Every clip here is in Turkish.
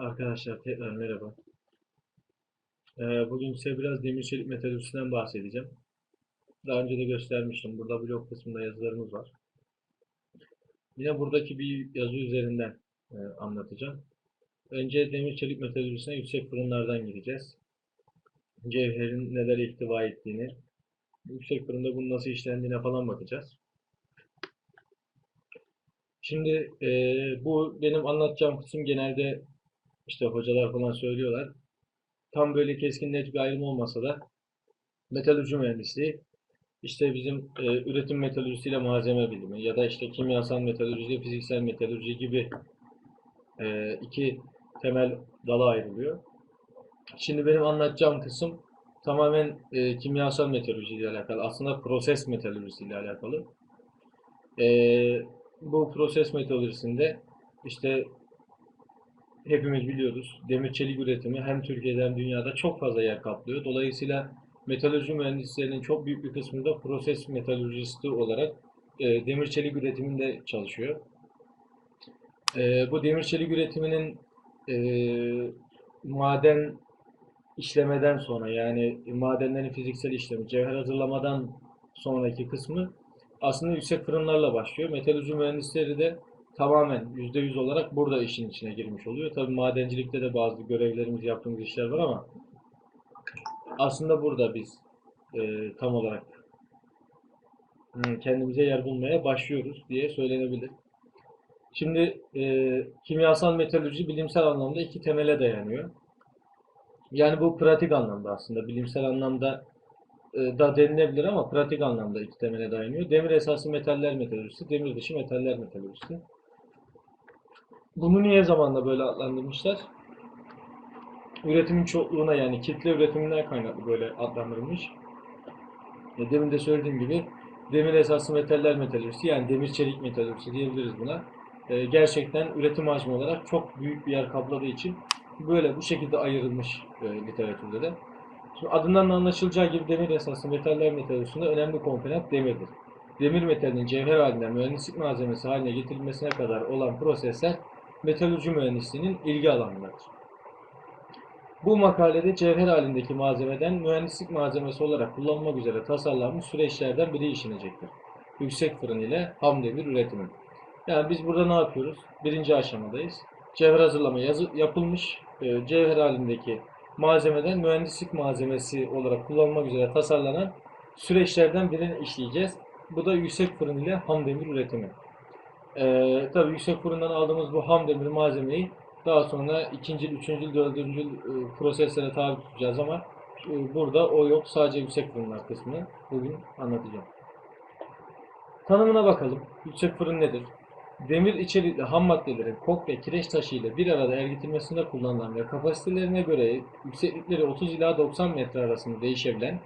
Arkadaşlar tekrar merhaba. Ee, bugün size biraz demir çelik metalürjisinden bahsedeceğim. Daha önce de göstermiştim. Burada blog kısmında yazılarımız var. Yine buradaki bir yazı üzerinden e, anlatacağım. Önce demir çelik metalürjisine yüksek fırınlardan gireceğiz. Cevherin neler ihtiva ettiğini, yüksek fırında bunun nasıl işlendiğine falan bakacağız. Şimdi e, bu benim anlatacağım kısım genelde işte hocalar falan söylüyorlar. Tam böyle keskin net bir ayrım olmasa da metalürji mühendisliği işte bizim e, üretim metalürjisiyle malzeme bilimi ya da işte kimyasal metalürji ile fiziksel metalürji gibi e, iki temel dala ayrılıyor. Şimdi benim anlatacağım kısım tamamen e, kimyasal metalürji ile alakalı. Aslında proses metalürjisi alakalı. E, bu proses metalürjisinde işte hepimiz biliyoruz demir çelik üretimi hem Türkiye'de hem dünyada çok fazla yer kaplıyor. Dolayısıyla metalürji mühendislerinin çok büyük bir kısmı da proses metalürjisti olarak e, demir çelik üretiminde çalışıyor. E, bu demir çelik üretiminin e, maden işlemeden sonra yani madenlerin fiziksel işlemi, cevher hazırlamadan sonraki kısmı aslında yüksek fırınlarla başlıyor. Metalürji mühendisleri de tamamen %100 olarak burada işin içine girmiş oluyor. Tabii madencilikte de bazı görevlerimiz, yaptığımız işler var ama aslında burada biz e, tam olarak kendimize yer bulmaya başlıyoruz diye söylenebilir. Şimdi e, kimyasal metalürji bilimsel anlamda iki temele dayanıyor. Yani bu pratik anlamda aslında bilimsel anlamda e, da denilebilir ama pratik anlamda iki temele dayanıyor. Demir esaslı metaller metalürjisi, demir dışı metaller metalürjisi. Bunu niye zamanla böyle adlandırmışlar? Üretimin çokluğuna yani kitle üretiminden kaynaklı böyle adlandırılmış. E, demin de söylediğim gibi demir esaslı metaller metalürjisi yani demir çelik metalürjisi diyebiliriz buna. E, gerçekten üretim hacmi olarak çok büyük bir yer kapladığı için böyle bu şekilde ayrılmış e, literatürde de. Şimdi adından da anlaşılacağı gibi demir esaslı metaller metalürjisinde önemli komponent demirdir. Demir metalinin cevher halinden mühendislik malzemesi haline getirilmesine kadar olan prosesler metalürji mühendisliğinin ilgi alanlarıdır. Bu makalede cevher halindeki malzemeden mühendislik malzemesi olarak kullanılmak üzere tasarlanmış süreçlerden biri işlenecektir. Yüksek fırın ile ham demir üretimi. Yani biz burada ne yapıyoruz? Birinci aşamadayız. Cevher hazırlama yazı, yapılmış. E, cevher halindeki malzemeden mühendislik malzemesi olarak kullanılmak üzere tasarlanan süreçlerden birini işleyeceğiz. Bu da yüksek fırın ile ham demir üretimi. Ee, tabii yüksek fırından aldığımız bu ham demir malzemeyi daha sonra ikinci, üçüncü, dördüncü e, proseslere tabi tutacağız ama e, burada o yok. Sadece yüksek fırınlar kısmını bugün anlatacağım. Tanımına bakalım. Yüksek fırın nedir? Demir içerikli ham maddelerin kok ve kireç taşı ile bir arada ergitilmesinde kullanılan ve kapasitelerine göre yükseklikleri 30 ila 90 metre arasında değişebilen,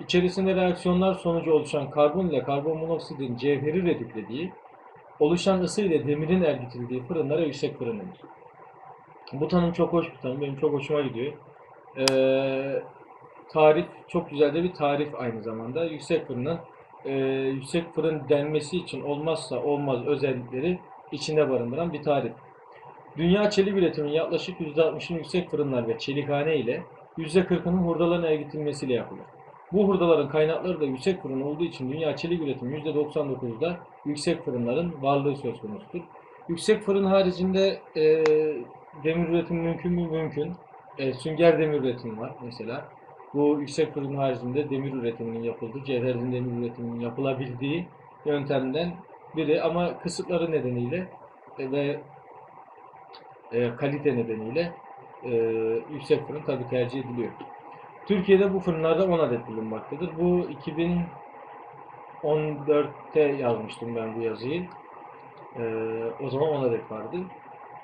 içerisinde reaksiyonlar sonucu oluşan karbon ile karbon monoksidin cevheri redüklediği, oluşan ısı ile demirin ergitildiği fırınlara yüksek fırın denir. Bu tanım çok hoş bir tanım. Benim çok hoşuma gidiyor. Ee, tarif çok güzel de bir tarif aynı zamanda. Yüksek fırının e, yüksek fırın denmesi için olmazsa olmaz özellikleri içinde barındıran bir tarif. Dünya çelik üretiminin yaklaşık %60'ını yüksek fırınlar ve çelikhane ile %40'ının hurdaların ergitilmesiyle yapılır. Bu hurdaların kaynakları da yüksek fırın olduğu için dünya çelik üretimi %99'da yüksek fırınların varlığı söz konusudur. Yüksek fırın haricinde e, demir üretimi mümkün mü? Mümkün. E, sünger demir üretimi var mesela. Bu yüksek fırın haricinde demir üretiminin yapıldığı, cevherin demir üretiminin yapılabildiği yöntemden biri ama kısıtları nedeniyle e, ve e, kalite nedeniyle e, yüksek fırın tabi tercih ediliyor. Türkiye'de bu fırınlarda 10 adet bulunmaktadır. Bu 2014'te yazmıştım ben bu yazıyı. E, o zaman 10 adet vardı.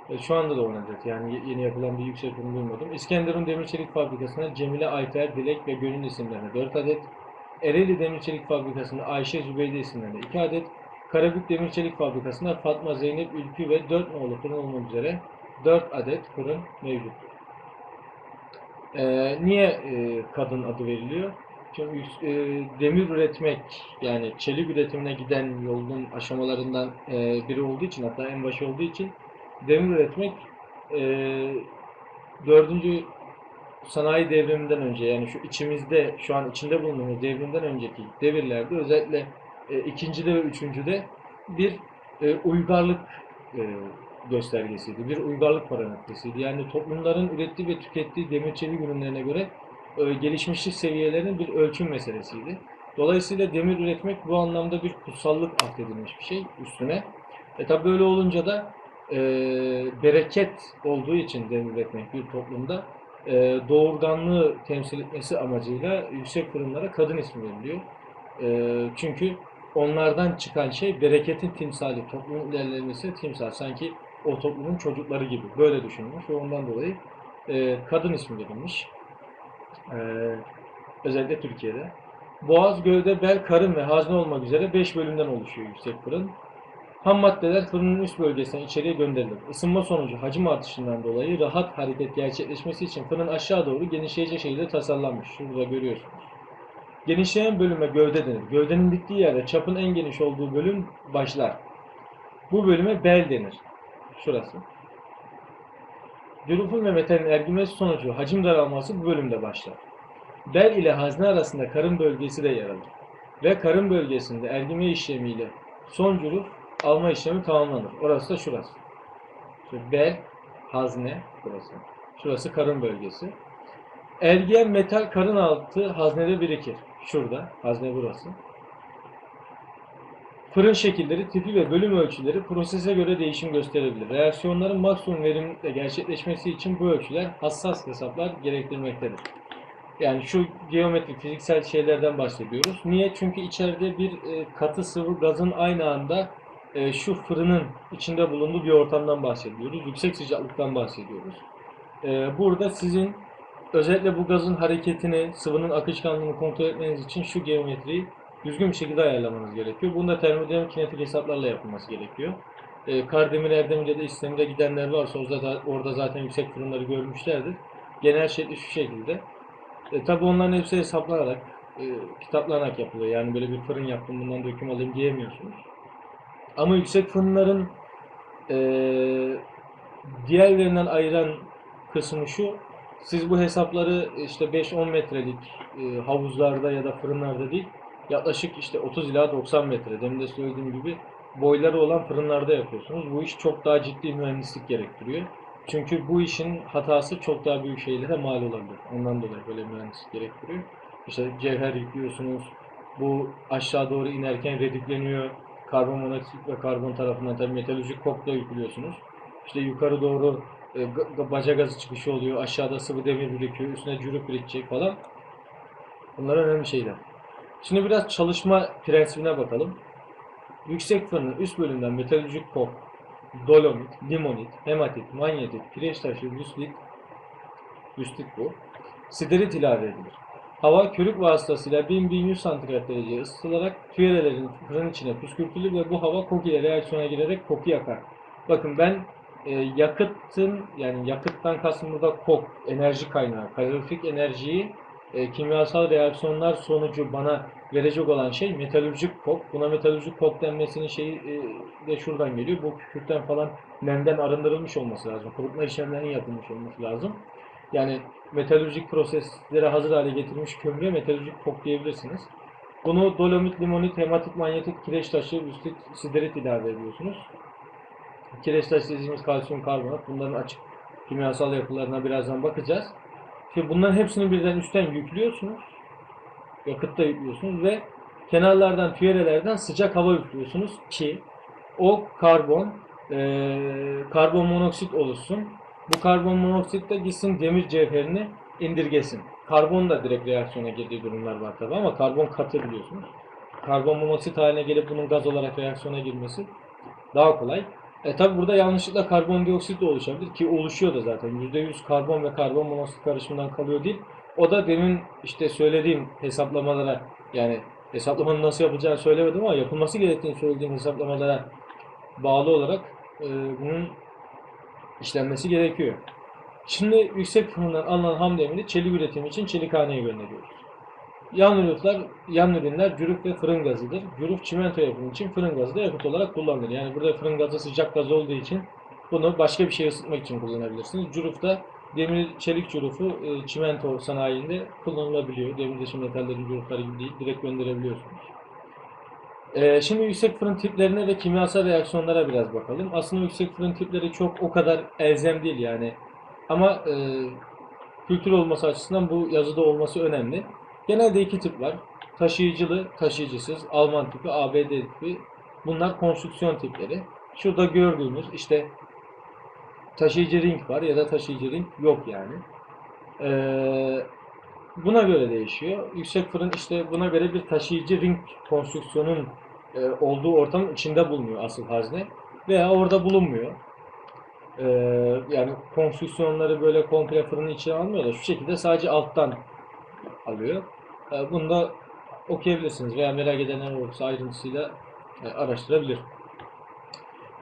E, şu anda da 10 adet yani ye- yeni yapılan bir yüksek fırın bulmadım. İskenderun Demir Çelik Fabrikası'na Cemile Ayfer, Dilek ve Gönül isimlerine 4 adet. Ereğli Demir Çelik Fabrikası'nda Ayşe Zübeyde isimlerine 2 adet. Karabük Demir Çelik Fabrikası'nda Fatma Zeynep Ülkü ve 4 nolu fırın olmak üzere 4 adet fırın mevcuttur. Ee, niye e, kadın adı veriliyor? Çünkü e, demir üretmek yani çelik üretimine giden yolun aşamalarından e, biri olduğu için hatta en başı olduğu için demir üretmek e, dördüncü sanayi devriminden önce yani şu içimizde şu an içinde bulunduğumuz devrimden önceki devirlerde özellikle e, ikincide ve üçüncüde bir e, uygarlık e, göstergesiydi. Bir uygarlık parametresiydi. Yani toplumların ürettiği ve tükettiği demir çelik ürünlerine göre e, gelişmişlik seviyelerinin bir ölçüm meselesiydi. Dolayısıyla demir üretmek bu anlamda bir kutsallık atfedilmiş bir şey üstüne. E tabi böyle olunca da e, bereket olduğu için demir üretmek bir toplumda e, doğurganlığı temsil etmesi amacıyla yüksek fırınlara kadın ismi veriliyor. E, çünkü onlardan çıkan şey bereketin timsali, toplumun ilerlemesi timsal. Sanki o toplumun çocukları gibi. Böyle düşünülmüş ve ondan dolayı e, kadın ismi verilmiş. E, özellikle Türkiye'de. Boğaz, gövde, bel, karın ve hazne olmak üzere 5 bölümden oluşuyor yüksek fırın. Ham maddeler fırının üst bölgesinden içeriye gönderilir. Isınma sonucu hacim artışından dolayı rahat hareket gerçekleşmesi için fırın aşağı doğru genişleyecek şekilde tasarlanmış. Şurada görüyorsunuz. Genişleyen bölüme gövde denir. Gövdenin bittiği yerde çapın en geniş olduğu bölüm başlar. Bu bölüme bel denir. Şurası. Cürufun ve metalin ergimesi sonucu hacim daralması bu bölümde başlar. Bel ile hazne arasında karın bölgesi de yer alır. Ve karın bölgesinde ergime işlemiyle son cüruf alma işlemi tamamlanır. Orası da şurası. Şu bel, hazne burası. Şurası karın bölgesi. Ergen metal karın altı haznede birikir. Şurada. Hazne burası. Fırın şekilleri, tipi ve bölüm ölçüleri prosese göre değişim gösterebilir. Reaksiyonların maksimum verimlilikle gerçekleşmesi için bu ölçüler hassas hesaplar gerektirmektedir. Yani şu geometrik, fiziksel şeylerden bahsediyoruz. Niye? Çünkü içeride bir e, katı sıvı gazın aynı anda e, şu fırının içinde bulunduğu bir ortamdan bahsediyoruz. Yüksek sıcaklıktan bahsediyoruz. E, burada sizin özellikle bu gazın hareketini, sıvının akışkanlığını kontrol etmeniz için şu geometriyi düzgün bir şekilde ayarlamanız gerekiyor. Bunda termodinamik kinetik hesaplarla yapılması gerekiyor. E, Kardemir, Erdemir ya da İstemire gidenler varsa orada, orada zaten yüksek fırınları görmüşlerdir. Genel şekli şu şekilde. E, tabi onların hepsi hesaplanarak, e, kitaplanarak yapılıyor. Yani böyle bir fırın yaptım bundan döküm alayım diyemiyorsunuz. Ama yüksek fırınların e, diğerlerinden ayıran kısmı şu. Siz bu hesapları işte 5-10 metrelik e, havuzlarda ya da fırınlarda değil, yaklaşık işte 30 ila 90 metre, demin de söylediğim gibi boyları olan fırınlarda yapıyorsunuz. Bu iş çok daha ciddi mühendislik gerektiriyor. Çünkü bu işin hatası çok daha büyük şeylere mal olabilir. Ondan dolayı böyle mühendislik gerektiriyor. İşte cevher yüklüyorsunuz. Bu aşağı doğru inerken redükleniyor. Karbon monoksit ve karbon tarafından tabii metalürjik kokla yüklüyorsunuz. İşte yukarı doğru e, baca gazı çıkışı oluyor. Aşağıda sıvı demir birikiyor. Üstüne cürük birikecek falan. Bunlar önemli şeyler. Şimdi biraz çalışma prensibine bakalım. Yüksek fırının üst bölümünden metalürjik kok, dolomit, limonit, hematit, manyetit, kireç taşı, vüslit, vüslit bu, siderit ilave edilir. Hava körük vasıtasıyla 1000-1100 santigrat dereceye ısıtılarak tüyelelerin fırın içine püskürtülür ve bu hava kok ile reaksiyona girerek koku yakar. Bakın ben e, yakıtın yani yakıttan kastım burada kok, enerji kaynağı, kaloriferik enerjiyi e, kimyasal reaksiyonlar sonucu bana verecek olan şey metalürjik kok. Buna metalürjik kok denmesinin şeyi e, de şuradan geliyor. Bu kükürtten falan nemden arındırılmış olması lazım. Kurutma işlemlerinin yapılmış olması lazım. Yani metalürjik proseslere hazır hale getirilmiş kömüre metalürjik kok diyebilirsiniz. Bunu dolomit, limonit, hematit, manyetit, kireç taşı, vüstit, siderit ilave ediyorsunuz. Kireç taşı dediğimiz kalsiyum karbonat. Bunların açık kimyasal yapılarına birazdan bakacağız. Şimdi bunların hepsini birden üstten yüklüyorsunuz. Yakıtta yüklüyorsunuz ve kenarlardan, tüyerelerden sıcak hava yüklüyorsunuz ki o karbon, eee, karbon monoksit oluşsun. Bu karbon monoksit de gitsin demir cevherini indirgesin. Karbon da direkt reaksiyona girdiği durumlar var tabi ama karbon katı biliyorsunuz. Karbon monoksit haline gelip bunun gaz olarak reaksiyona girmesi daha kolay. E tabi burada yanlışlıkla karbondioksit de oluşabilir ki oluşuyor da zaten. %100 karbon ve karbon monoksit karışımından kalıyor değil. O da demin işte söylediğim hesaplamalara yani hesaplamanın nasıl yapılacağını söylemedim ama yapılması gerektiğini söylediğim hesaplamalara bağlı olarak e, bunun işlenmesi gerekiyor. Şimdi yüksek fırından alınan ham demiri çelik üretimi için çelikhaneye gönderiyoruz. Yan ürünler, yan ürünler cüruf ve fırın gazıdır. Cüruf çimento yapımı için fırın gazı da yakıt olarak kullanılır. Yani burada fırın gazı sıcak gaz olduğu için bunu başka bir şey ısıtmak için kullanabilirsiniz. Cüruf da demir çelik curufu e, çimento sanayinde kullanılabiliyor. Demir dışı metallerin curufları gibi değil. Direkt gönderebiliyorsunuz. E, şimdi yüksek fırın tiplerine ve kimyasal reaksiyonlara biraz bakalım. Aslında yüksek fırın tipleri çok o kadar elzem değil yani. Ama e, kültür olması açısından bu yazıda olması önemli. Genelde iki tip var. Taşıyıcılı, taşıyıcısız, Alman tipi, ABD tipi. Bunlar konstrüksiyon tipleri. Şurada gördüğümüz işte taşıyıcı ring var ya da taşıyıcı ring yok yani. Ee, buna göre değişiyor. Yüksek fırın işte buna göre bir taşıyıcı ring konstrüksiyonun e, olduğu ortamın içinde bulunuyor asıl hazne veya orada bulunmuyor. Ee, yani konstrüksiyonları böyle komple fırının içine almıyor da şu şekilde sadece alttan alıyor. Ee, bunu da okuyabilirsiniz veya merak edenler olursa ayrıntısıyla e, araştırabilir.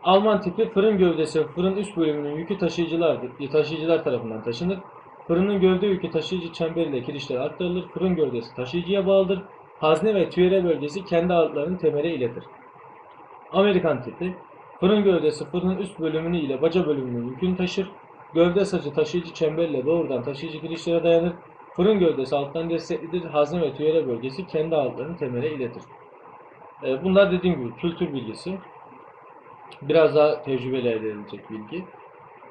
Alman tipi fırın gövdesi fırın üst bölümünün yükü taşıyıcılardır. Taşıyıcılar tarafından taşınır. Fırının gövde yükü taşıyıcı çemberiyle kirişlere aktarılır. Fırın gövdesi taşıyıcıya bağlıdır. Hazne ve tüyere bölgesi kendi ağırlıklarını temele iletir. Amerikan tipi fırın gövdesi fırının üst bölümünü ile baca bölümünün yükünü taşır. Gövde saçı taşıyıcı çemberle doğrudan taşıyıcı kirişlere dayanır. Fırın gövdesi alttan desteklidir. Hazne ve tüyere bölgesi kendi ağırlıklarını temele iletir. Ee, Bunlar dediğim gibi kültür bilgisi. Biraz daha tecrübeyle elde edilecek bilgi.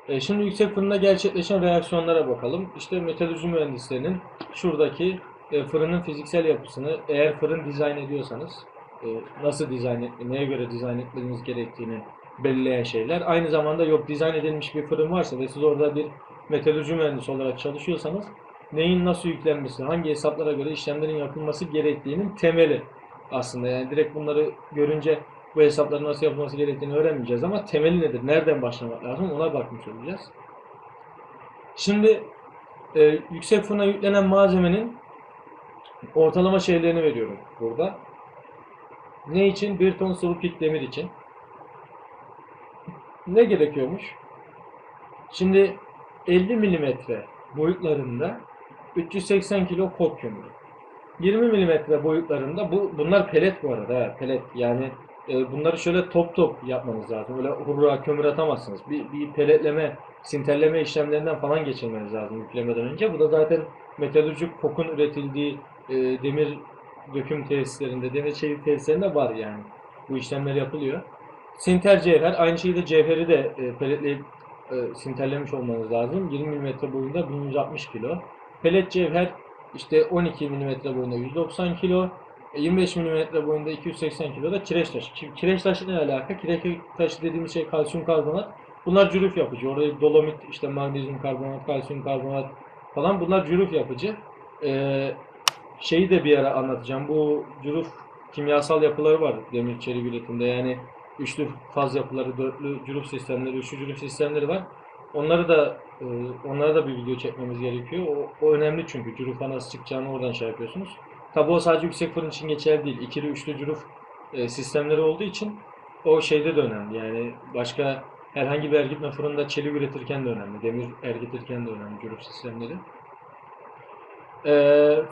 E, şimdi yüksek fırında gerçekleşen reaksiyonlara bakalım. İşte metalürji mühendislerinin şuradaki e, fırının fiziksel yapısını eğer fırın dizayn ediyorsanız e, nasıl dizayn et, neye göre dizayn etmeniz gerektiğini belirleyen şeyler. Aynı zamanda yok dizayn edilmiş bir fırın varsa ve siz orada bir metalürji mühendisi olarak çalışıyorsanız neyin nasıl yüklenmesi, hangi hesaplara göre işlemlerin yapılması gerektiğinin temeli aslında. Yani direkt bunları görünce bu hesapların nasıl yapılması gerektiğini öğrenmeyeceğiz ama temeli nedir? Nereden başlamak lazım? Ona bakmış olacağız. Şimdi e, yüksek fırına yüklenen malzemenin ortalama şeylerini veriyorum burada. Ne için? Bir ton sıvı pik demir için. Ne gerekiyormuş? Şimdi 50 milimetre boyutlarında 380 kilo kok kömürü. 20 milimetre boyutlarında bu bunlar pelet bu arada ha, pelet yani e, bunları şöyle top top yapmanız lazım. Öyle hurra kömür atamazsınız. Bir, bir peletleme, sinterleme işlemlerinden falan geçirmeniz lazım yüklemeden önce. Bu da zaten metalürjik kokun üretildiği e, demir döküm tesislerinde, demir çelik tesislerinde var yani. Bu işlemler yapılıyor. Sinter cevher, aynı şekilde cevheri de e, peletleyip e, sinterlemiş olmanız lazım. 20 mm boyunda 1160 kilo. Pelet cevher işte 12 mm boyunda 190 kilo. 25 mm boyunda 280 kilo da kireç taşı. Ki- Kireç taşı ne alaka? Kireç taşı dediğimiz şey kalsiyum karbonat. Bunlar cürüf yapıcı. Orada dolomit, işte magnezyum karbonat, kalsiyum karbonat falan bunlar cürüf yapıcı. Ee, şeyi de bir ara anlatacağım. Bu cürüf kimyasal yapıları var demir çelik üretiminde. Yani üçlü faz yapıları, dörtlü cürüf sistemleri, üçlü cürüf sistemleri var. Onları da e, onlara da bir video çekmemiz gerekiyor. O, o önemli çünkü cürüf nasıl çıkacağını oradan şey yapıyorsunuz. Tabi o sadece yüksek fırın için geçerli değil. İkili üçlü cüruf e, sistemleri olduğu için o şeyde de önemli. Yani başka herhangi bir ergitme fırında çelik üretirken de önemli. Demir ergitirken de önemli cüruf sistemleri. E,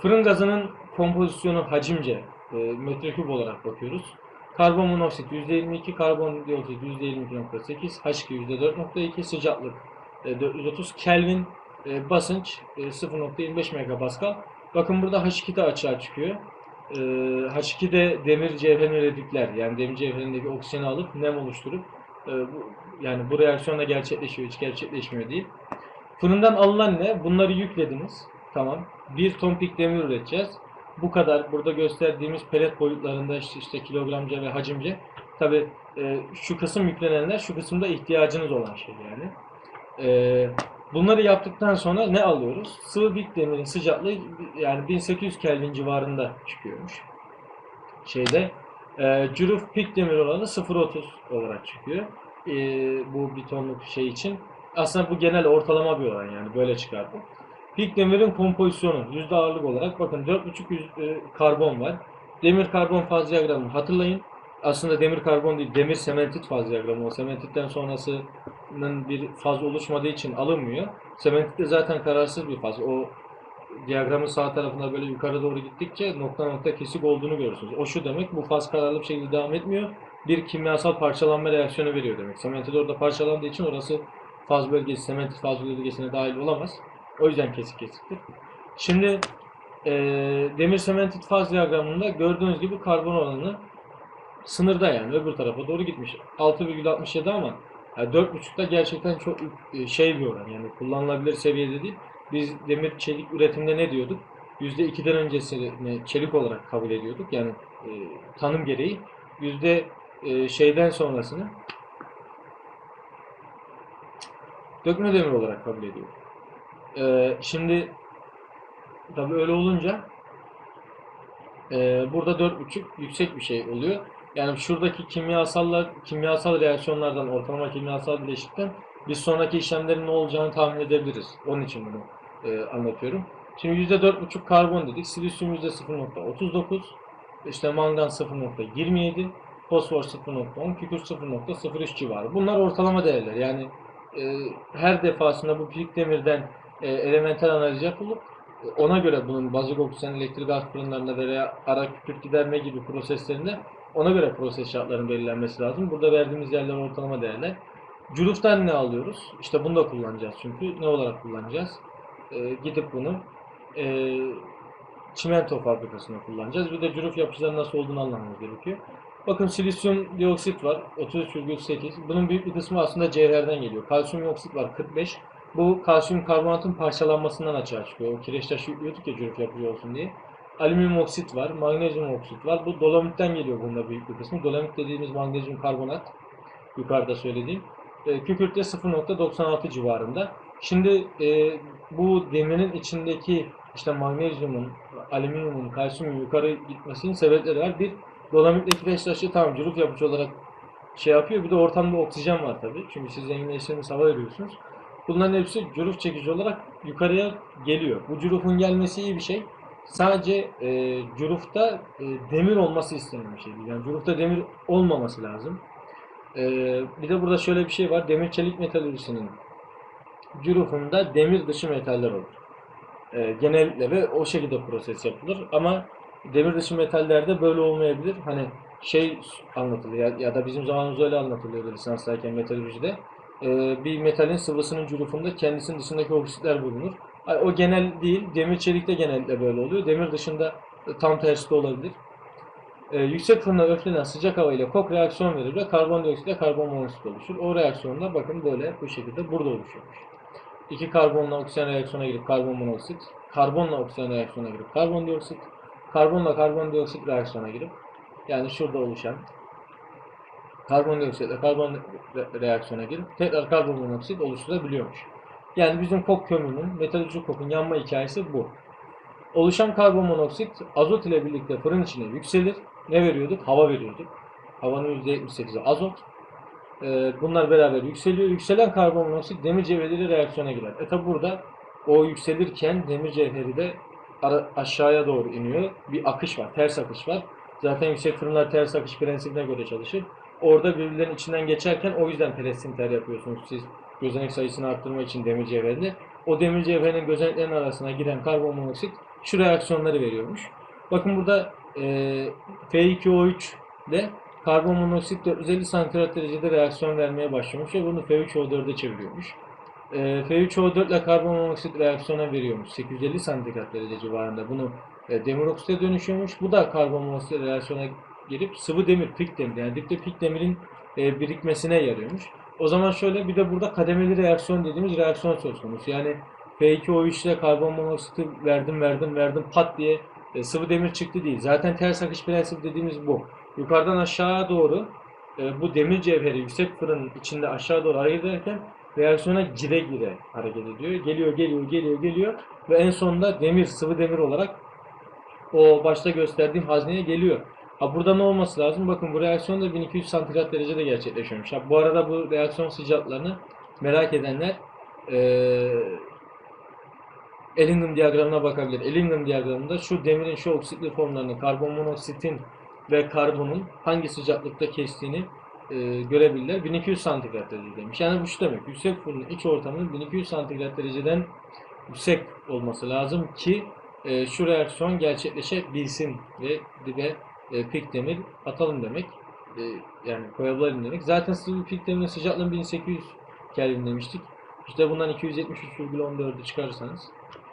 fırın gazının kompozisyonu hacimce e, metreküp olarak bakıyoruz. Karbon monoksit %22, karbondioksit %22.8, H2 %4.2, sıcaklık 430 Kelvin, e, basınç e, 0.25 megapascal. Bakın burada H2 de açığa çıkıyor. Ee, H2 de demir cevherini ürettikler. Yani demir cevherindeki oksijeni alıp nem oluşturup e, yani bu reaksiyonla gerçekleşiyor, hiç gerçekleşmiyor değil. Fırından alınan ne? Bunları yüklediniz. Tamam. Bir ton pik demir üreteceğiz. Bu kadar. Burada gösterdiğimiz pelet boyutlarında işte, işte kilogramca ve hacimce. Tabi şu kısım yüklenenler şu kısımda ihtiyacınız olan şey yani. Ee, Bunları yaptıktan sonra ne alıyoruz? Sıvı bit demirin sıcaklığı yani 1800 Kelvin civarında çıkıyormuş. Şeyde e, cüruf pik demir oranı 0.30 olarak çıkıyor. E, bu bir şey için. Aslında bu genel ortalama bir oran yani böyle çıkardı. Pik demirin kompozisyonu yüzde ağırlık olarak bakın 4.5 yüz, e, karbon var. Demir karbon faz diyagramını hatırlayın. Aslında demir karbon değil, demir sementit faz diyagramı. O sementitten sonrasının bir faz oluşmadığı için alınmıyor. Sementit de zaten kararsız bir faz. O diyagramın sağ tarafına böyle yukarı doğru gittikçe nokta nokta kesik olduğunu görürsünüz. O şu demek, bu faz kararlı bir şekilde devam etmiyor. Bir kimyasal parçalanma reaksiyonu veriyor demek. Sementit orada parçalandığı için orası faz bölgesi sement faz bölgesine dahil olamaz. O yüzden kesik kesiktir. Şimdi e, demir sementit faz diyagramında gördüğünüz gibi karbon oranı sınırda yani öbür tarafa doğru gitmiş. 6,67 ama yani 4,5'da gerçekten çok e, şey bir oran yani kullanılabilir seviyede değil. Biz demir çelik üretimde ne diyorduk? %2'den öncesini çelik olarak kabul ediyorduk. Yani e, tanım gereği yüzde e, şeyden sonrasını dökme demir olarak kabul ediyorduk. E, şimdi tabii öyle olunca e, burada 4,5 yüksek bir şey oluyor. Yani şuradaki kimyasallar, kimyasal reaksiyonlardan, ortalama kimyasal bileşikten biz sonraki işlemlerin ne olacağını tahmin edebiliriz. Onun için bunu e, anlatıyorum. Şimdi %4,5 karbon dedik. Silisyum %0,39. İşte mangan 0,27. Fosfor 0,10. Kükürt 0,03 civarı. Bunlar ortalama değerler. Yani e, her defasında bu pirik demirden e, elemental analiz yapılıp e, ona göre bunun bazik oksijen elektrik gaz fırınlarında veya ara kükürt giderme gibi proseslerinde ona göre proses şartlarının belirlenmesi lazım. Burada verdiğimiz yerler ortalama değerler. Cüruftan ne alıyoruz? İşte bunu da kullanacağız çünkü. Ne olarak kullanacağız? Ee, gidip bunu e, çimento fabrikasında kullanacağız. Bir de cüruf yapıcıların nasıl olduğunu anlamamız gerekiyor. Bakın silisyum dioksit var 33,8. Bunun büyük bir kısmı aslında cevherden geliyor. Kalsiyum oksit var 45. Bu kalsiyum karbonatın parçalanmasından açığa çıkıyor. O kireç taşı yüklüyorduk ya cüruf yapıcı olsun diye. Alüminyum oksit var, magnezyum oksit var. Bu dolomitten geliyor bunda büyük bir kısmı. Dolomit dediğimiz magnezyum karbonat. Yukarıda söylediğim. E, kükürt de 0.96 civarında. Şimdi e, bu demirin içindeki işte magnezyumun, alüminyumun, kalsiyumun yukarı gitmesinin sebepleri var. Bir, dolomitle kireç taşı tam cüruf yapıcı olarak şey yapıyor. Bir de ortamda oksijen var tabii. Çünkü siz zenginleştiğiniz hava veriyorsunuz. Bunların hepsi cüruf çekici olarak yukarıya geliyor. Bu cürufun gelmesi iyi bir şey. Sadece e, cürufta e, demir olması istenen bir şey değil. Yani cürufta demir olmaması lazım. E, bir de burada şöyle bir şey var. Demir çelik metalürjisinin cürufunda demir dışı metaller olur. E, genellikle ve o şekilde proses yapılır. Ama demir dışı metallerde böyle olmayabilir. Hani şey anlatılıyor ya, ya da bizim zamanımızda öyle anlatılıyordu lisanstayken metalürjide. E, bir metalin sıvısının cürufunda kendisinin dışındaki oksitler bulunur. O genel değil. Demir çelikte genellikle böyle oluyor. Demir dışında e, tam tersi de olabilir. Ee, yüksek fırına öflenen sıcak hava ile kok reaksiyon verir ve karbondioksit ile karbon monoksit oluşur. O reaksiyonda bakın böyle bu şekilde burada oluşuyormuş. İki karbonla oksijen reaksiyona girip karbon monoksit, karbonla oksijen reaksiyona girip karbondioksit, karbonla karbondioksit reaksiyona girip yani şurada oluşan karbondioksit ile karbon re- reaksiyona girip tekrar karbon monoksit oluşturabiliyormuş. Yani bizim kok kömürünün, metalürjik kokun yanma hikayesi bu. Oluşan karbon monoksit azot ile birlikte fırın içine yükselir. Ne veriyorduk? Hava veriyorduk. Havanın %78'i azot. Ee, bunlar beraber yükseliyor. Yükselen karbon monoksit demir cevheriyle reaksiyona girer. E tabi burada o yükselirken demir cevheri de aşağıya doğru iniyor. Bir akış var, ters akış var. Zaten yüksek fırınlar ters akış prensibine göre çalışır. Orada birbirlerinin içinden geçerken o yüzden perestinter yapıyorsunuz siz gözenek sayısını arttırmak için demir cevherini. O demir cevherinin gözeneklerin arasına giren karbon monoksit şu reaksiyonları veriyormuş. Bakın burada e, F2O3 ile karbon monoksit 450 santigrat derecede reaksiyon vermeye başlamış ve bunu F3O4'e çeviriyormuş. E, F3O4 ile karbon monoksit reaksiyona veriyormuş. 850 santigrat derece civarında bunu e, demir oksite dönüşüyormuş. Bu da karbon monoksit reaksiyona girip sıvı demir, pik demir yani dipte pik demirin e, birikmesine yarıyormuş. O zaman şöyle bir de burada kademeli reaksiyon dediğimiz reaksiyon söz konusu. Yani F2O3 ile karbon monoksiti verdim verdim verdim pat diye e, sıvı demir çıktı değil. Zaten ters akış prensibi dediğimiz bu. Yukarıdan aşağı doğru e, bu demir cevheri yüksek fırının içinde aşağı doğru hareket ederken reaksiyona gire gire hareket ediyor. Geliyor geliyor geliyor geliyor ve en sonunda demir sıvı demir olarak o başta gösterdiğim hazneye geliyor. Ha burada ne olması lazım? Bakın bu reaksiyon da 1200 santigrat derecede gerçekleşiyormuş. Ha, bu arada bu reaksiyon sıcaklarını merak edenler eee Ellingham diyagramına bakabilir. Ellingham diyagramında şu demirin şu oksitli formlarını karbon monoksitin ve karbonun hangi sıcaklıkta kestiğini e, görebilirler. 1200 santigrat derece demiş. Yani bu şu demek. Yüksek fırının iç ortamının 1200 santigrat dereceden yüksek olması lazım ki e, şu reaksiyon gerçekleşebilsin ve dibe e, pik demir atalım demek. E, yani koyabilirim demek. Zaten sıvı pik demirin sıcaklığını 1800 Kelvin demiştik. İşte bundan 273,14'ü çıkarırsanız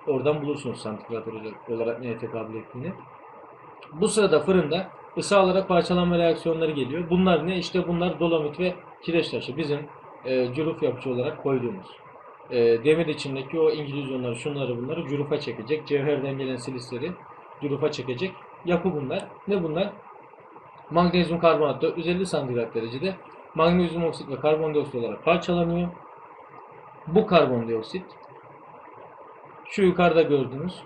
oradan bulursunuz santigrat olarak neye tekabül ettiğini. Bu sırada fırında ısı alarak parçalanma reaksiyonları geliyor. Bunlar ne? İşte bunlar dolomit ve kireç taşı. Bizim e, cüruf yapıcı olarak koyduğumuz. E, demir içindeki o İngilizyonları, şunları bunları cürufa çekecek. Cevherden gelen silisleri cürufa çekecek. Yapı bunlar. Ne bunlar? Magnezyum karbonat 450 santigrat derecede magnezyum oksit ve karbondioksit olarak parçalanıyor. Bu karbondioksit şu yukarıda gördüğünüz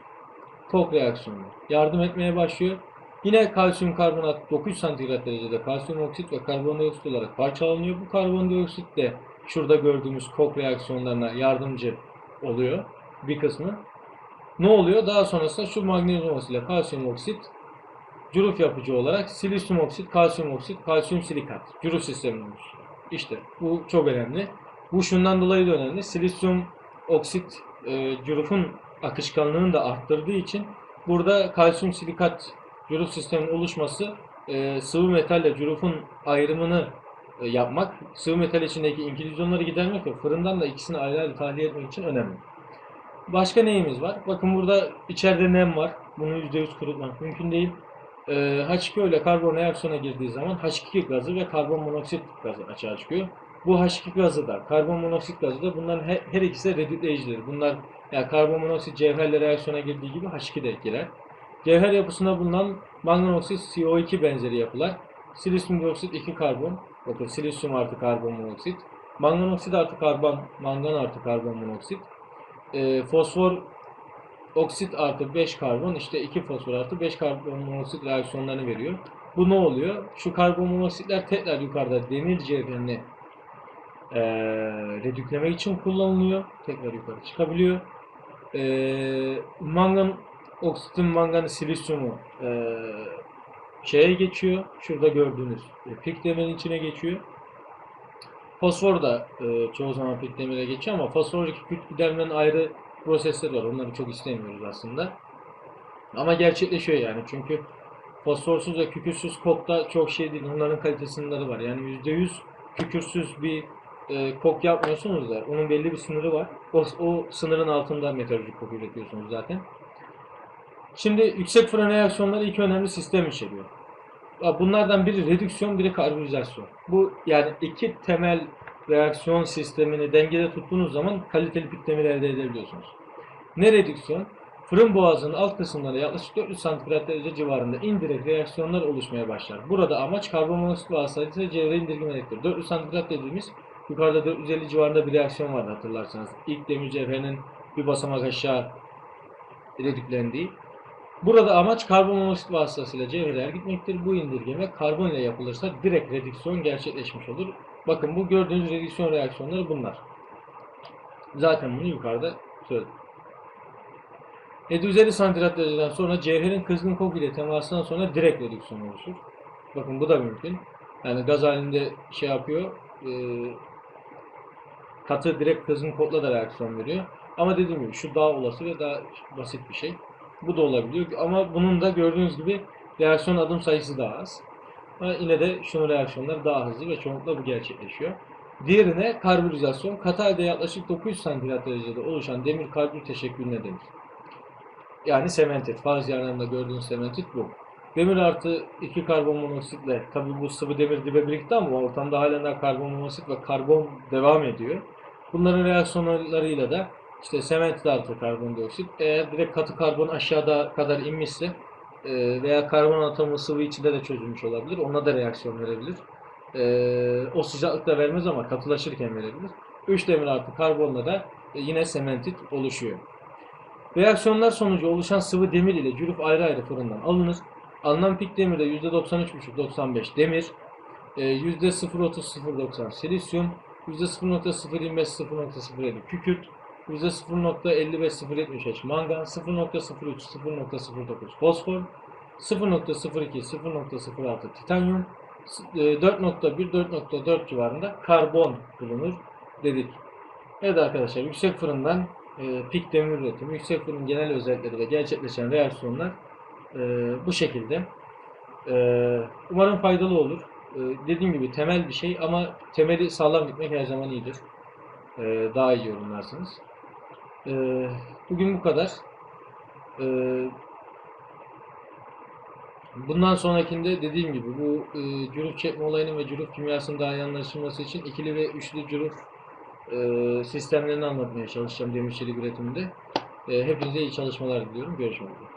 kok reaksiyonu yardım etmeye başlıyor. Yine kalsiyum karbonat 900 santigrat derecede kalsiyum oksit ve karbondioksit olarak parçalanıyor. Bu karbondioksit de şurada gördüğümüz kok reaksiyonlarına yardımcı oluyor bir kısmı. Ne oluyor? Daha sonrasında şu magnezyum oksit ile kalsiyum oksit cüruf yapıcı olarak silisyum oksit, kalsiyum oksit, kalsiyum silikat cüruf sistemi oluşuyor. İşte bu çok önemli. Bu şundan dolayı da önemli. Silisyum oksit e, cürufun akışkanlığını da arttırdığı için burada kalsiyum silikat cüruf sisteminin oluşması e, sıvı metalle cürufun ayrımını e, yapmak, sıvı metal içindeki inkilizyonları gidermek ve fırından da ikisini ayrı ayrı tahliye etmek için önemli. Başka neyimiz var? Bakın burada içeride nem var. Bunu %100 kurutmak mümkün değil. E, H2O ile karbon reaksiyona girdiği zaman H2 gazı ve karbon monoksit gazı açığa çıkıyor. Bu H2 gazı da, karbon monoksit gazı da bunların her, her ikisi de redükleyicidir. Bunlar yani karbon monoksit cevherle reaksiyona girdiği gibi H2 de girer. Cevher yapısında bulunan mangan oksit CO2 benzeri yapılar. Silisyum dioksit 2 karbon. Bakın silisyum artı karbon monoksit. Mangan oksit artı karbon, mangan artı karbon monoksit. E, fosfor oksit artı 5 karbon işte 2 fosfor artı 5 karbon monoksit reaksiyonlarını veriyor. Bu ne oluyor? Şu karbon monoksitler tekrar yukarıda demir cevherini e, redüklemek için kullanılıyor. Tekrar yukarı çıkabiliyor. E, mangan oksitin manganı silisyumu e, şeye geçiyor. Şurada gördüğünüz e, pik demirin içine geçiyor. Fosfor da e, çoğu zaman pik demire geçiyor ama fosfordaki küt gidermenin ayrı prosesleri var. Onları çok istemiyoruz aslında. Ama gerçekleşiyor yani. Çünkü fosforsuz ve kükürsüz kokta çok şey değil. Onların kalite var. Yani %100 kükürsüz bir e, kok yapmıyorsunuz da onun belli bir sınırı var. O, o sınırın altında metalurjik kok üretiyorsunuz zaten. Şimdi yüksek fırın reaksiyonları iki önemli sistem içeriyor. Bunlardan biri redüksiyon, biri karbürizasyon. Bu yani iki temel reaksiyon sistemini dengede tuttuğunuz zaman kaliteli pik demir elde edebiliyorsunuz. Ne redüksiyon? Fırın boğazının alt kısımlarında yaklaşık 400 santigrat derece civarında indirekt reaksiyonlar oluşmaya başlar. Burada amaç karbonmonoksit vasıtasıyla cevre indirgemektir. 400 santigrat dediğimiz yukarıda 450 civarında bir reaksiyon vardı hatırlarsanız. İlk demir cevherinin bir basamak aşağı redüklendiği. Burada amaç karbon monoksit vasıtasıyla cevherler gitmektir. Bu indirgeme karbon ile yapılırsa direkt redüksiyon gerçekleşmiş olur. Bakın bu gördüğünüz redüksiyon reaksiyonları bunlar. Zaten bunu yukarıda söyledim. 750 santigrat dereceden sonra cevherin kızgın kok ile temasından sonra direkt redüksiyon oluşur. Bakın bu da mümkün. Yani gaz halinde şey yapıyor. E, katı direkt kızgın kokla da reaksiyon veriyor. Ama dediğim gibi şu daha olası ve daha basit bir şey. Bu da olabiliyor ama bunun da gördüğünüz gibi reaksiyon adım sayısı daha az. Yine de şunun reaksiyonları daha hızlı ve çoğunlukla bu gerçekleşiyor. Diğerine karbürizasyon. Katı halde yaklaşık 900 santigrat derecede oluşan demir karbür teşekkülüne denir. Yani sementit. Faz yararında gördüğünüz sementit bu. Demir artı 2 karbon monoksitle, tabi bu sıvı demir dibe birikti ama ortamda halen daha karbon monoksit ve karbon devam ediyor. Bunların reaksiyonlarıyla da işte sementit artı karbondioksit eğer direkt katı karbon aşağıda kadar inmişse e, veya karbon atomu sıvı içinde de çözülmüş olabilir. Ona da reaksiyon verebilir. E, o sıcaklıkta vermez ama katılaşırken verebilir. 3 demir artı karbonla da e, yine sementit oluşuyor. Reaksiyonlar sonucu oluşan sıvı demir ile cüruf ayrı ayrı fırından alınır. Alınan pik demirde %93,5-95 demir, %0,30-0,90 silisyum, %0,025-0,07 kükürt, %0.55-0.73 mangan, 0.03-0.09 fosfor, 0.02-0.06 titanyum, 4.1-4.4 civarında karbon bulunur dedik. Evet arkadaşlar yüksek fırından e, pik demir üretimi, yüksek fırının genel özellikleri ve gerçekleşen reaksiyonlar e, bu şekilde. E, umarım faydalı olur. E, dediğim gibi temel bir şey ama temeli sağlam gitmek her zaman iyidir. e, daha iyi yorumlarsınız. E, bugün bu kadar. E, bundan sonrakinde dediğim gibi bu e, cüruf çekme olayının ve cüruf kimyasının daha iyi anlaşılması için ikili ve üçlü cüruf e, sistemlerini anlatmaya çalışacağım demir çelik üretiminde. E, hepinize iyi çalışmalar diliyorum. Görüşmek üzere.